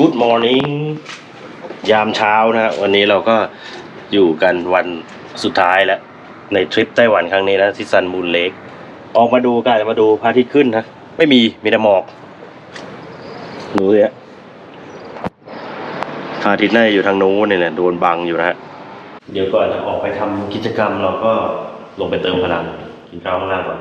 Good morning ยามเช้านะฮะวันนี้เราก็อยู่กันวันสุดท้ายแล้ว ในทริปไต้หวันครั้งนี้นะที่ซันมูนเลกออกมาดูกันมาดูพระอาทิตย์ขึ้นนะ ไม่มีมีแต่หมอกดูสิฮะพระอาทิตย์น่าจะอยู่ทางโน้นเนี่ยโดนบังอยู่นะฮะเดี๋ยวก่อนจะออกไปทำกิจกรรมเราก็ลงไปเติมพลังกินข้าวข้างล่างก่อน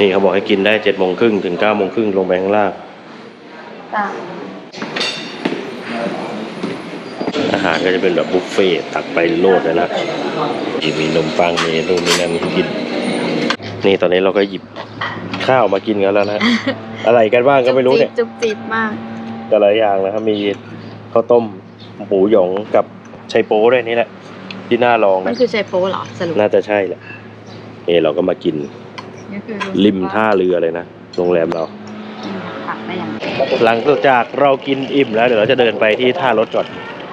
นี่เขาบอกให้กินได้เจ็ดโมงครึ่งถึงเก้าโมงครึ่งลงไปข้างล่าง จ้ะอาหารก็จะเป็นแบบบุฟเฟ่ต์ตักไปโลดเลยนะมีนมปังมีนู่นนี่นั่นให้กิน นี่ตอนนี้เราก็หยิบข้าวมากินกันแล้วนะ อะไรกันบ้างก็ไม่รู้เนี่ยจุกจิกมาก แต่ละอย่างนะครับมีข้าวต้มหมูหยองกับไชโป๊ด้วยนี่แหละที่น่าลองมันนะคือไชโป๊เหรอสรุป น่าจะใช่แหละนี่เราก็มากิน นี่คือริมท่าเรือเลยนะโรงแรมเราผักได้ยังหลังจากเรากินอิ่มแล้วเดี๋ยวเราจะเดินไปที่ท่ารถก่อน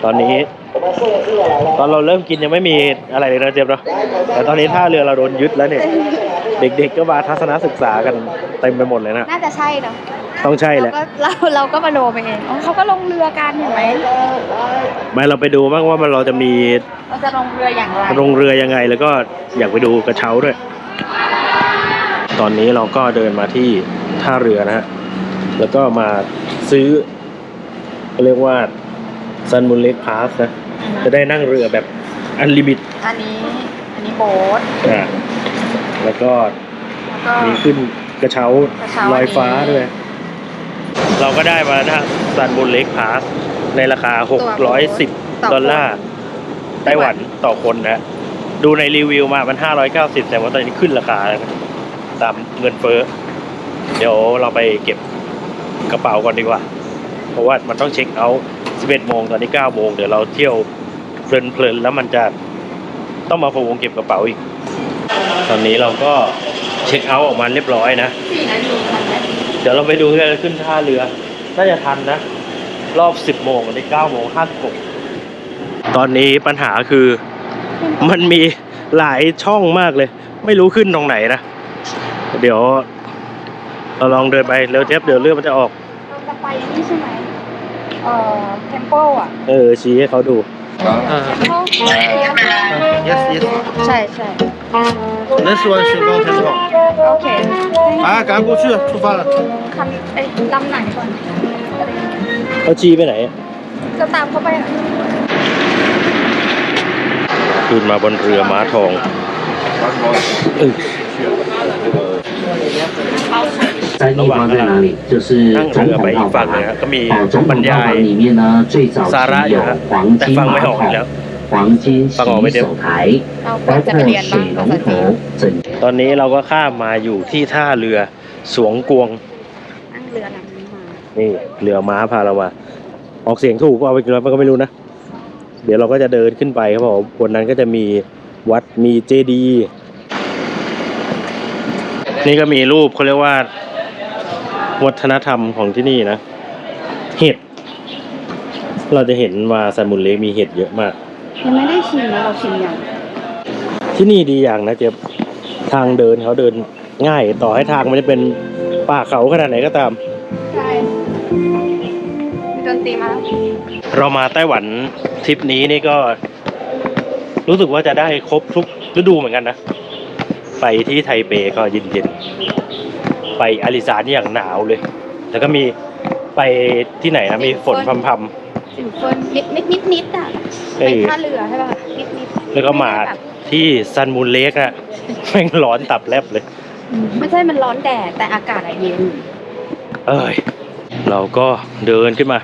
ตอนนี้ ตอนเราเริ่มกินยังไม่มีอะไรเลยนะเจมส์เนาะแต่ตอนนี้ท่าเรือเราโดนยึดแล้วเนี่ย เด็กๆก็มาทัศนศึกษากันเต็มไปหมดเลยนะ น่าจะใช่เนาะต้องใช่แหเราละ ก็เราเราก็มาโนไปเองอ๋อเขาก็ลงเรือกันเห็นไหมไม่เราไปดูบ้างว่ามันเราจะมีเราจะลงเรืออย่างไร ลงเรือยังไงแล้วก็อยากไปดูกระเช้าด้วย ตอนนี้เราก็เดินมาที่ท่าเรือนะฮะ แล้วก็มาซื้อเขาเรียกว่าซันมู n เล็กพาสนะ จะได้นั่งเรือแบบอันลิมิต อันนี้อันนี้โบ๊ทอ่าแล้วก็แล้วก็มีขึ้นกระเช้ากระเช้าลอยฟ้าอันนี้ด้วย เราก็ได้มาแล้วนะฮะซันมู n เล็กพาสในราคา 610 ดอลลาร์ไต้หวันต่อคนนะ ดูในรีวิวมามัน 590 แต่ว่าตอนนี้ขึ้นราคาแล้วนะ ตามเงินเฟ้อ เดี๋ยวเราไปเก็บกระเป๋าก่อนดีกว่า เพราะว่ามันต้องเช็คเอาท์11โมงตอนนี้9โมงเดี๋ยวเราเที่ยวเพลินๆแล้วมันจะต้องมาพะวงเก็บกระเป๋าอีก ตอนนี้เราก็เช็คเอาท์ออกมาเรียบร้อยนะ เดี๋ยวเราไปดูกันขึ้นท่าเรือ น่าจะทันนะ รอบ 10โมงตอนนี้9โมง56ตอนนี้ปัญหาคือมันมีหลายช่องมากเลย ไม่รู้ขึ้นตรงไหนนะ เดี๋ยว เราลองเดินไปเร็วเทปเดี๋ยวเรือมันจะออก เราจะไปนี่ใช่ไหมเอ่อเทมเปิลอ่ะ เออ ชี้ให้เขาดู เทมเปิล Yes, yes. ใช่ใช่ This one should go temple. โอเค 啊，赶快过去，出发了。 คันไอ้ลำไหนก่อน เขาชี้ไปไหน จะตามเขาไปเหรอ ขึ้นมาบนเรือม้าทองเออ 在地方在哪里？就是总统套房啊。哦，总统套房里面呢，最早期有黄金马桶、黄金洗手台， เราควร 包 จะไปเรียน 括 บ้าง 水 ภาษา 龙 จีน 头、整 ตอนนี้เราก็ข้ามมาอยู่ที่ท่าเรือสวงกวง นั่งเรือลำนี้มา นี่เรือม้าพาเรามา ออกเสียงถูกเปล่าไปกินแล้วก็ไม่รู้นะ เดี๋ยวเราก็จะเดินขึ้นไปครับผมบนนั้นก็จะมีวัดมีเจดีย์นี่ก็มีรูปเขาเรียกว่า วัฒนธรรมของที่นี่นะ เห็ด เราจะเห็นว่าซันมุนเล็กมีเห็ดเยอะมาก ยังไม่ได้ชิมนะเราชิมยังที่นี่ดีอย่างนะเจ๊ยบทางเดินเขาเดินง่าย ต่อให้ทางมันจะเป็นป่าเขาขนาดไหนก็ตาม ใช่มีดนตรีมาแล้วเรามาไต้หวันทริปนี้นี่ก็ รู้สึกว่าจะได้ครบทุกฤดูเหมือนกันนะ ไปที่ไทเปก็เย็นๆ ไปอาริซานอย่างหนาวเลย แล้วก็มีไปที่ไหนนะมีฝนพรำสิวเฟิร์นนิดนิดนิดนิดอะเอ้ไปยท่าเรือใช่ป่ะนิดนิดๆแล้วก็มาที่ซันมูนเลกอะแม่งร้อนตับแลบเลย ไม่ใช่มันร้อนแดดแต่อากาศอะเย็น เอ้ย เราก็เดินขึ้นมา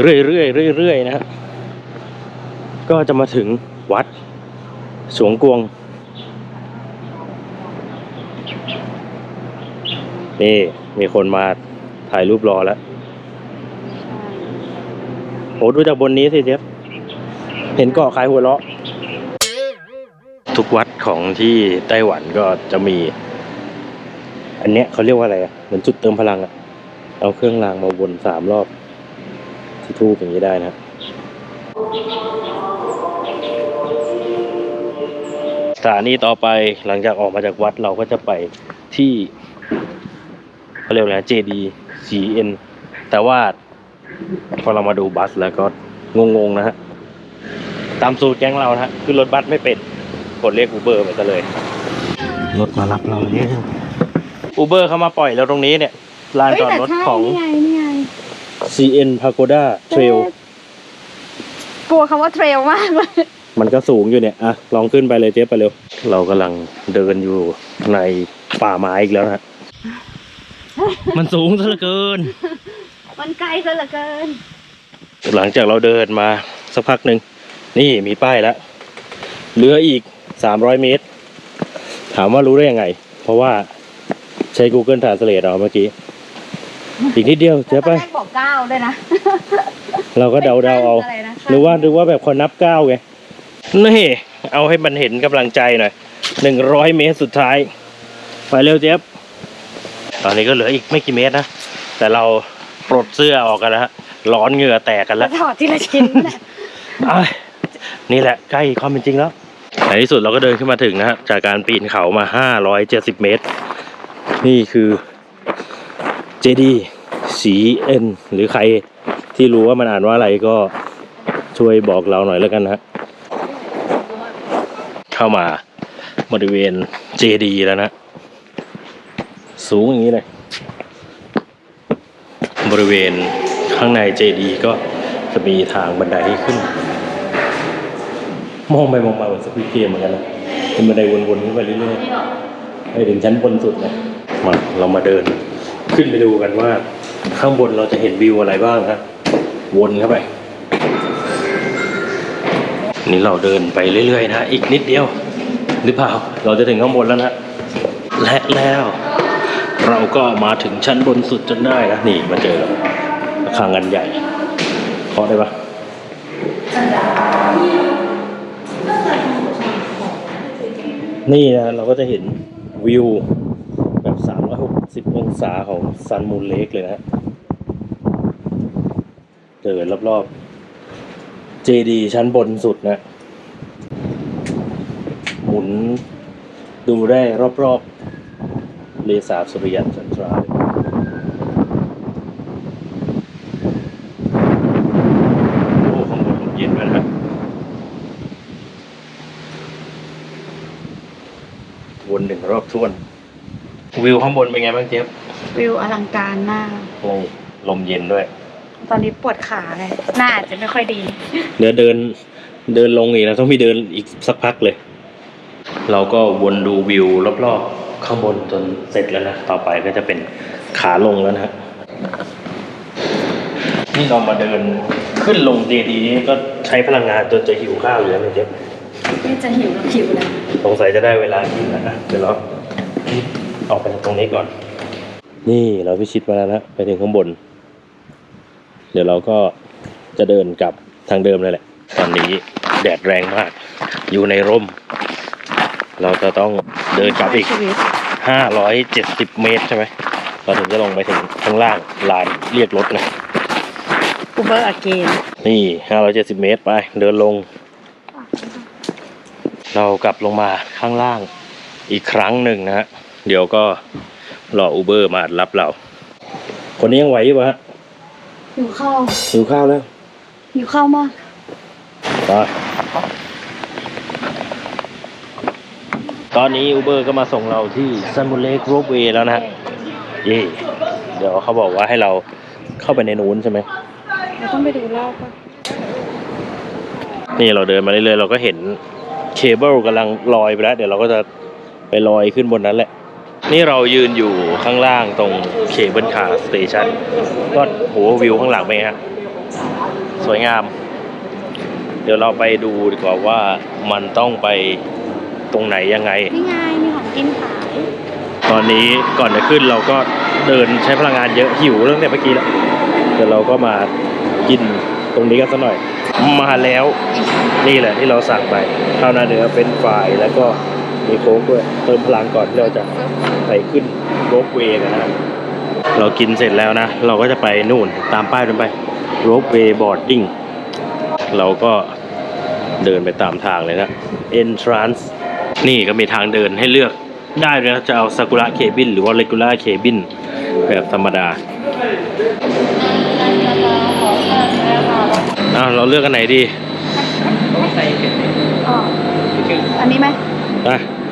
เรื่อยๆเรื่อยๆนะฮะก็จะมาถึงวัด สวงกวง นี่มีคนมาถ่ายรูปรอแล้วโหดูจากบนนี้สิเจ๊ยบเห็นเกาะขายหัวเราะ ทุกวัดของที่ไต้หวันก็จะมี อันเนี้ยเขาเรียกว่าอะไรอะเหมือนจุดเติมพลังอะเอาเครื่องรางมาวนสามรอบ ที่ทูบอย่างนี้ได้นะสถานีต่อไปหลังจากออกมาจากวัดเราก็จะไปที่ เขาเรียกอะไรนะ JD CN แต่ว่าพอเรามาดูบัสแล้วก็งงๆนะฮะ ตามสูตรแก๊งเรานะฮะคือรถบัสไม่เป็นกดเรียกอูเบอร์ไปซะเลย รถมารับเราเนี่ยอูเบอร์เข้ามาปล่อยแล้วตรงนี้เนี่ยลานเอ้ยจอดแต่รถใช่ของ นี่ไงนี่ไง CN Pagoda Trail กลัวคำว่าเทรลมากเลยมันก็สูงอยู่เนี่ย อะ ลองขึ้นไปเลยเจ๊ไปเร็ว เรากำลังเดินอยู่ในป่าไม้อีกแล้วนะฮะ มันสูงซะเหลือเกิน มันไกลซะเหลือเกิน หลังจากเราเดินมาสักพักหนึ่งนี่มีป้ายแล้วเหลืออีกสามร้อยเมตร ถามว่ารู้ได้ยังไง เพราะว่าใช้ Google Translate เอาเมื่อกี้ อีกนิดเดียวเจ๊ตไปอนแรกบอกเก้าด้วยนะเราก็เดาเดาๆเอาะไรนะหรือว่าหรือว่าแบบคนนับก้าวไงนี่เอาให้มันเห็นกำลังใจหน่อยหนึ่งร้อยเมตรสุดท้าย ไปเร็วเจ๊บ ตอนนี้ก็เหลืออีกไม่กี่เมตรนะ แต่เราปลดเสื้อออกกันแล้วฮะร้อนเหงื่อแตกกันแล้แล้ววถอดทีละชิ้นนะอ้ายนี่แหละใกล้ความเป็นจริงแล้ว ในที่สุดเราก็เดินขึ้นมาถึงนะฮะจากการปีนเขามาห้าร้อยเจ็ดสิบเมตร นี่คือเจดีสีเอ็นหรือใครที่รู้ว่ามันอ่านว่าอะไรก็ช่วยบอกเราหน่อยแล้วกันนะฮะเข้ามาบริเวณเจดีแล้วนะ สูงอย่างนี้เลย บริเวณข้างในเจดีก็จะมีทางบันไดให้ขึ้น มองไปมองมาเหมือนสควิตเกมเหมือนกันนะเป็นบันไดวนๆขึ้นไปเรื่อยๆไปถึงชั้นบนสุดเลยมาเรามาเดิน ขึ้นไปดูกันว่า ข้างบนเราจะเห็นวิวอะไรบ้างครับวนเข้าไป นี่เราเดินไปเรื่อยๆนะ อีกนิดเดียว หรือเปล่า เราจะถึงข้างบนแล้วนะและแล้ว เราก็มาถึงชั้นบนสุดจนได้นะนี่มาเจอแล้วระฆังอันใหญ่เคาะได้ปะนี่นะเราก็จะเห็นวิวแบบ 360 องศาของซันมูนเลกเลยนะเดินรอบๆ เจดีชั้นบนสุดนะ หมุนดูได้รอบๆ เลสาบสุริยันจันทราเลยโอ้ข้างบนลมเย็นด้วยนะวนหนึ่งรอบท้วน วิวข้างบนเป็นไงบ้างเจี๊ยบวิวอลังการมาก โอ้ลมเย็นด้วย ตอนนี้ปวดขาไงหน้าอาจจะไม่ค่อยดี เดี๋ยวเดินเดินลงอีกนะ ต้องมีเดินอีกสักพักเลย เราก็วนดูวิวรอบๆ ข้างบนจนเสร็จแล้วนะ ต่อไปก็จะเป็นขาลงแล้วนะฮะนี่เรามาเดินขึ้นลงเจดีย์นี้ก็ใช้พลังงานจนจะหิวข้าวอยู่แล้วเนี่ยเจ๊บนี่จะหิวแล้วหิวแล้วสงสัยจะได้เวลากินแล้วนะเดี๋ยวเราออกไปจากตรงนี้ก่อน นี่เราพิชิตมาแล้วนะไปถึงข้างบน เดี๋ยวเราก็จะเดินกลับทางเดิมนั่นแหละ ตอนนี้แดดแรงมาก อยู่ในร่ม เราจะต้องเดินกลับอีกชีวิต ห้าร้อยเจ็ดสิบเมตรใช่ไหมเราถึงจะลงไปถึงข้างล่างลานเรียกรถนะอูเบอร์อเกนนี่ห้าร้อยเจ็ดสิบเมตรไป เดินลง เรากลับลงมาข้างล่างอีกครั้งหนึ่งนะฮะ เดี๋ยวก็รออูเบอร์มารับเรา คนนี้ยังไหวอยู่ปะฮะหิวข้าวหิวข้าวแล้วหิวข้าวมากไป ตอนนี้อูเบอร์ก็มาส่งเราที่ซันบุเล็กโรบเวย์แล้วนะฮะเย่เดี๋ยวเขาบอกว่าให้เราเข้าไปในนู้นใช่ไหมเราต้องไปดูรอบป่ะนี่เราเดินมาเรื่อยๆเราก็เห็นเคเบิลกำลังลอยไปแล้ว เดี๋ยวเราก็จะไปลอยขึ้นบนนั้นแหละ นี่เรายืนอยู่ข้างล่างตรงเคเบิลคาร์สเตชันก็โหวิวข้างหลังเป็นไงฮะ สวยงาม เดี๋ยวเราไปดูดีกว่าว่ามันต้องไป ตรงไหนยังไง นี่ไงมีของกินขายตอนนี้ก่อนจะขึ้นเราก็เดินใช้พลังงานเยอะหิวเรื่องแต่เมื่อกี้แล้วเดี๋ยวเราก็มากินตรงนี้กันสักหน่อย มาแล้วนี่แหละที่เราสั่งไปข้าวหน้าเนื้อเป็นไฟรายแล้วก็มีโค้กด้วยเติมพลังก่อนที่เราจะไปขึ้นโรบเวย์กันนะครับเรากินเสร็จแล้วนะ เราก็จะไปนู่นตามป้ายนั้นไปโรบเวย์บอร์ดดิ้งเราก็เดินไปตามทางเลยนะ entrance นี่ก็มีทางเดินให้เลือกได้เลยนะจะเอาซากุระเคบินหรือว่าเรกูล่าเคบินแบบธรรมดาอ้าวเราเลือกกันไหนดีอ๋ออันนี้ไหม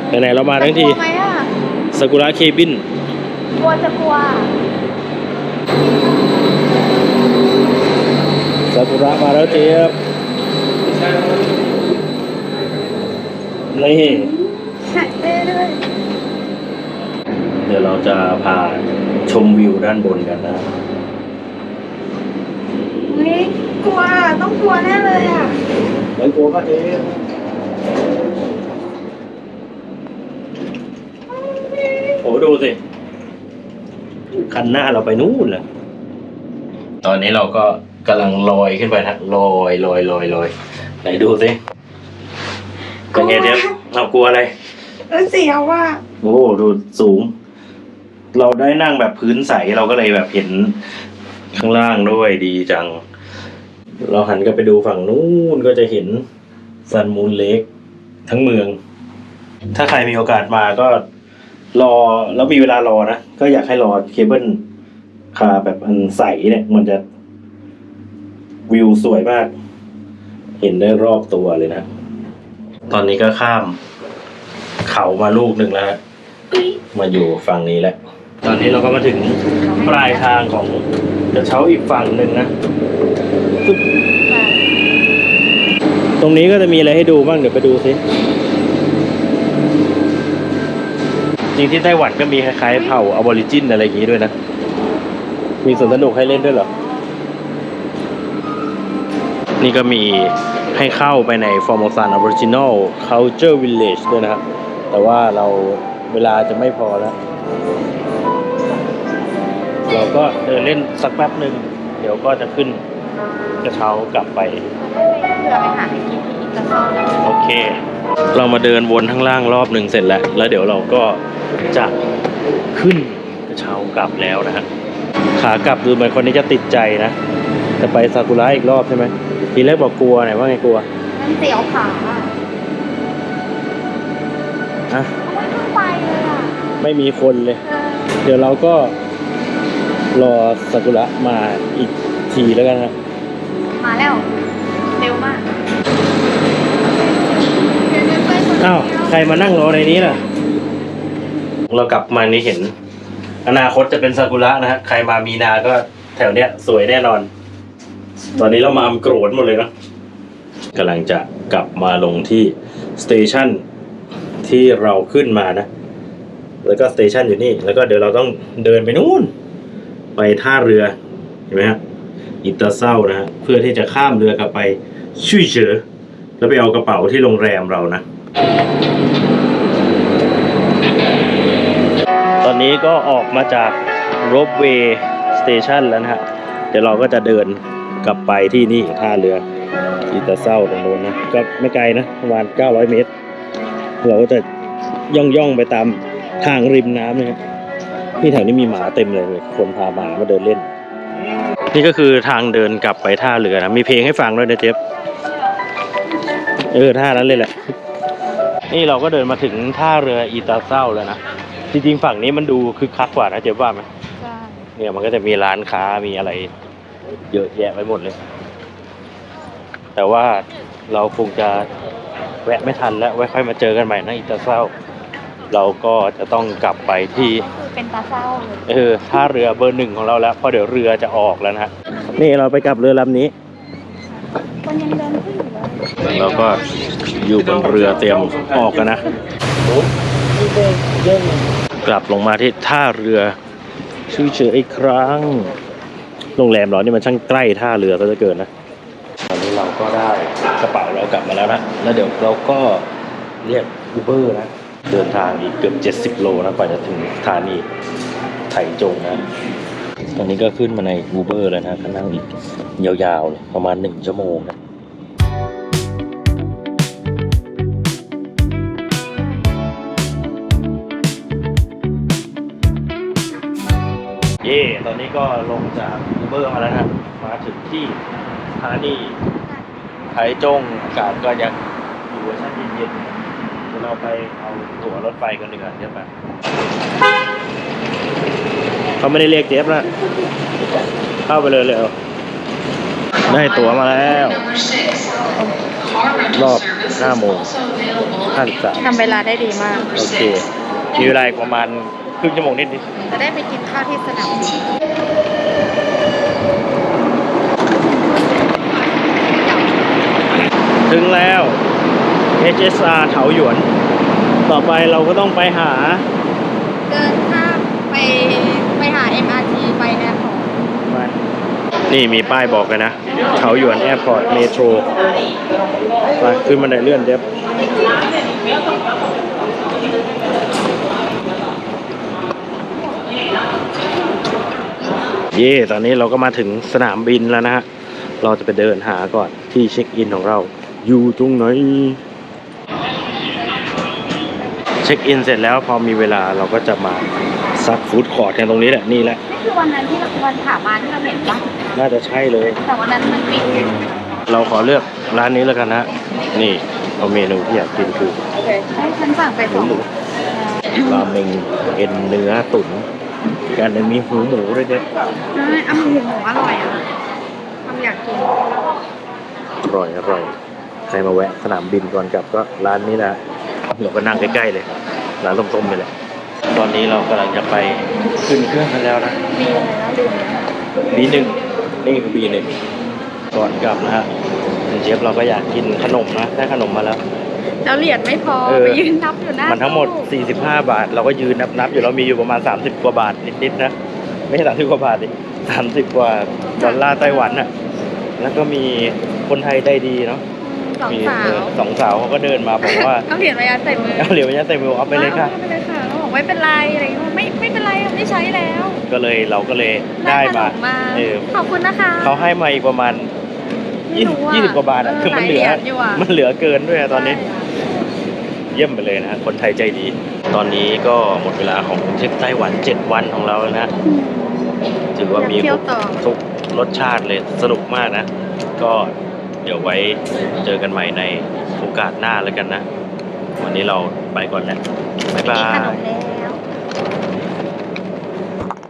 ไปไหนๆเรามาทั้งทีกลัวไหมอะซากุระเคบินกลัวจะกลัวซากุระมาแล้วเจี๊ยบนี่ ใช่ด้วย เดี๋ยวเราจะพาชมวิวด้านบนกันนะเฮ้ยกลัวต้องกลัวแน่เลยอะไม่กลัวก็เจ๊โอ้ดูสิ คันหน้าเราไปนู่นเลยตอนนี้เราก็กำลังลอยขึ้นไปนะลอยลอยลอยลอยไหนดูสิเป็นไงเจ๊ยบเรากลัวอะไร เออเสียวอะโอ้ดูสูง เราได้นั่งแบบพื้นใสเราก็เลยแบบเห็นข้างล่างด้วยดีจัง เราหันกลับไปดูฝั่งนู้นก็จะเห็นซันมูนเล็กทั้งเมือง ถ้าใครมีโอกาสมาก็รอแล้วมีเวลารอนะ ก็อยากให้รอเคเบิลคาแบบอันใสเนี่ย มันจะวิวสวยมาก เห็นได้รอบตัวเลยนะ ตอนนี้ก็ข้าม เขามาลูกหนึ่งแล้วฮะมาอยู่ฝั่งนี้แล้ว ตอนนี้เราก็มาถึงปลายทางของกระเช้าอีกฝั่งหนึ่งนะ ตรงนี้ก็จะมีอะไรให้ดูบ้างเดี๋ยวไปดูสิจริงที่ไต้หวันก็มีคล้ายๆเผ่าอ b o ริจินอะไรอย่างงี้ด้วยนะ มีสวนสนุกให้เล่นด้วยเหรอ นี่ก็มีให้เข้าไปใน Formosan Aboriginal Culture Village ด้วยนะครับ แต่ว่าเราเวลาจะไม่พอแล้ว เราก็เดินเล่นสักแป๊บหนึ่งเดี๋ยวก็จะขึ้นกระเช้ากลับไปเผื่อไปหาไปกินที่อิตาลีนะโอเค เรามาเดินวนข้างล่างรอบหนึ่งเสร็จแล้ว แล้วเดี๋ยวเราก็จะขึ้นกระเช้ากลับแล้วนะฮะ ขากลับดูเหมือนคนนี้จะติดใจนะ จะไปซากุระอีกรอบใช่ไหมทีแรกบอกกลัวไหนว่าไงกลัว มันเสียวขาอะ อะไม่ต้องไปเลยอะไม่มีคนเลย เออเดี๋ยวเราก็รอซากุระมาอีกทีแล้วกันนะมาแล้ว เร็วมากเดี๋ยวเดินไปคนเดียวอ้าวใครมานั่งรอในนี้ล่ะ เรากลับมานี่เห็น อนาคตจะเป็นซากุระนะฮะใครมามีนาก็แถวเนี้ยสวยแน่นอน ตอนนี้เรามาอำโกรธหมดเลยเนาะกำลังจะกลับมาลงที่สเตชัน ที่เราขึ้นมานะ แล้วก็สเตชันอยู่นี่ แล้วก็เดี๋ยวเราต้องเดินไปนู่น ไปท่าเรือเห็นไหมฮะอิตาเศร้านะฮะเพื่อที่จะข้ามเรือกลับไปชุยเฉอแล้วไปเอากระเป๋าที่โรงแรมเรานะ ตอนนี้ก็ออกมาจากรบเวย์สเตชันแล้วนะฮะ เดี๋ยวเราก็จะเดินกลับไปที่นี่ท่าเรืออิตาเศร้าตรงโน้นนะ ก็ไม่ไกลนะ ประมาณ 900 เมตร เราก็จะย่องย่องๆไปตามทางริมน้ำนะครับนี่แถวนี้มีหมาเต็มเลยคนพาหมามาเดินเล่น นี่ก็คือทางเดินกลับไปท่าเรือนะมีเพลงให้ฟังด้วยนะเจฟเออท่านั้นเลยแหละ นี่เราก็เดินมาถึงท่าเรืออีตาเศร้าแล้วนะจริงๆฝั่งนี้มันดูคึกคักกว่านะเจ๊ว่าไหมใช่เนี่ยมันก็จะมีร้านค้ามีอะไร เยอะแยะไปหมดเลย แต่ว่าเราคงจะ แวะไม่ทันแล้วไว้ค่อยมาเจอกันใหม่นะอีตาเศร้า เราก็จะต้องกลับไปที่ก็คือเป็นตาเศร้าเลยเออท่าเรือเบอร์หนึ่งของเราแล้วเพราะเดี๋ยวเรือจะออกแล้วนะฮะนี่เราไปกลับเรือลำนี้ คนยังเดินขึ้นอยู่เลยเราก็อยู่บนเรือเตรียมออกกันนะ กลับลงมาที่ท่าเรือชื่อเฉยอีกครั้ง โรงแรมเรานี่มันช่างใกล้ท่าเรือซะเหลือเกินนะตอนนี้ เราก็ได้กระเป๋าเรากลับมาแล้วนะ แล้วเดี๋ยวเราก็เรียกอูเบอร์นะ เดินทางอีกเกือบ 70 โลนะกว่าจะถึงสถานีไถจงนะ ตอนนี้ก็ขึ้นมาในอูเบอร์แล้วนะก็นั่งอีกยาวๆเลยประมาณหนึ่งชั่วโมงนะเย่ตอนนี้ก็ลงจากอูเบอร์มาแล้วนะ มาถึงที่สถานี ไถจงอากาศก็ยังอยู่เวอร์ชันเย็นๆดี๋ยวเราไปเอาตั๋วรถไฟกันดีกว่าเดี๋ยวไปเขาไม่ได้เรียกเจฟนะเข้าไปเลยเลยเอาได้ตั๋วมาแล้ว รอบ5โมง53ทำเวลาได้ดีมาก โอเคมีเวลาอีกประมาณครึ่งชั่วโมงนิดนิดจะได้ไปกินข้าวที่สนามบิน ถึงแล้ว HSR เถาหยวน ต่อไปเราก็ต้องไปหา เดินข้ามไปไปหา MRT ไปแอร์พอร์ตนี่มีป้ายบอกกันนะเถาหยวนแอร์พอร์ตเมโทรไปขึ้นบันไดเลื่อนเด็บเย่ตอนนี้เราก็มาถึงสนามบินแล้วนะฮะ เราจะไปเดินหาก่อนที่เช็คอินของเรา อยู่ตรงไหน เช็คอินเสร็จแล้วพอมีเวลาเราก็จะมาซักฟู้ดคอร์ทกันตรงนี้แหละนี่แหละนี่คือวันนั้นที่เราวันขามาที่เราเห็นปะน่าจะใช่เลย แต่วันนั้นมันปิดเราขอเลือกร้านนี้แล้วกันนะนี่เอาเมนูที่อยากกินคือโอเคให้ฉันสั่งไปหสมูองหมูราเมงเอ็นเนื้อตุ๋นกันมีหูหมูด้วยเด็ดใช่อ้ำหมูหมูอร่อยอะทำอยากกินอร่อยอร่อย ใครมาแวะสนามบินก่อนกลับก็ร้านนี้นะเราก็นั่งใกล้ๆเลย ร้านส้มๆนี่แหละตอนนี้เรากำลังจะไปขึ้นเครื่องกันแล้วนะมีอะไรแล้วลืมแล้วบีหนึ่งนี่คือบีหนึ่งก่อนกลับนะฮะเชฟเราก็อยากกินขนมนะได้ขนมมาแล้วแล้วเหรียญไม่พอเออไปยืนนับอยู่หน้ามันทั้งหมดตู้45 บาท เราก็ยืนนับนับๆอยู่เรามีอยู่ประมาณ 30 กว่าบาทนิดๆนะไม่ใช่30กว่าบาทดิ30กว่าดอลลาร์ไต้หวันน่ะแล้วก็มีคนไทยใจดีเนาะ สองมีสาวเออสองสาวเขาก็เดินมาบอกว่าเอาเหรียญมายัดใส่มือเอาเหรียญมายัดใส่มือเอาไปเลยค่ะ อาไปเลยค่ะเขาบอกไม่เป็นไรอะไรอย่างเงี้ยไม่ไม่เป็นไรไม่ใช้แล้วก็เลยเราก็เลยได้มาขนมาเออขอบคุณนะคะเขาให้มาอีกประมาณไม่รู้อะยี่สิบกว่าบาทอะเออคือมันเหลือหลายเหรียญอยู่อะมันเหลือเกินด้วยอะตอนนี้ เยี่ยมไปเลยนะคนไทยใจดี ตอนนี้ก็หมดเวลาของทริปไต้หวัน 7 วันของเราแล้วนะ ถือว่ามีอยากเที่ยวต่อ ทุกรสชาติเลยสนุกมากนะ ก็เดี๋ยวไว้เจอกันใหม่ในโอกาสหน้าแล้วกันนะ วันนี้เราไปก่อนแล้วบ๊ายบาย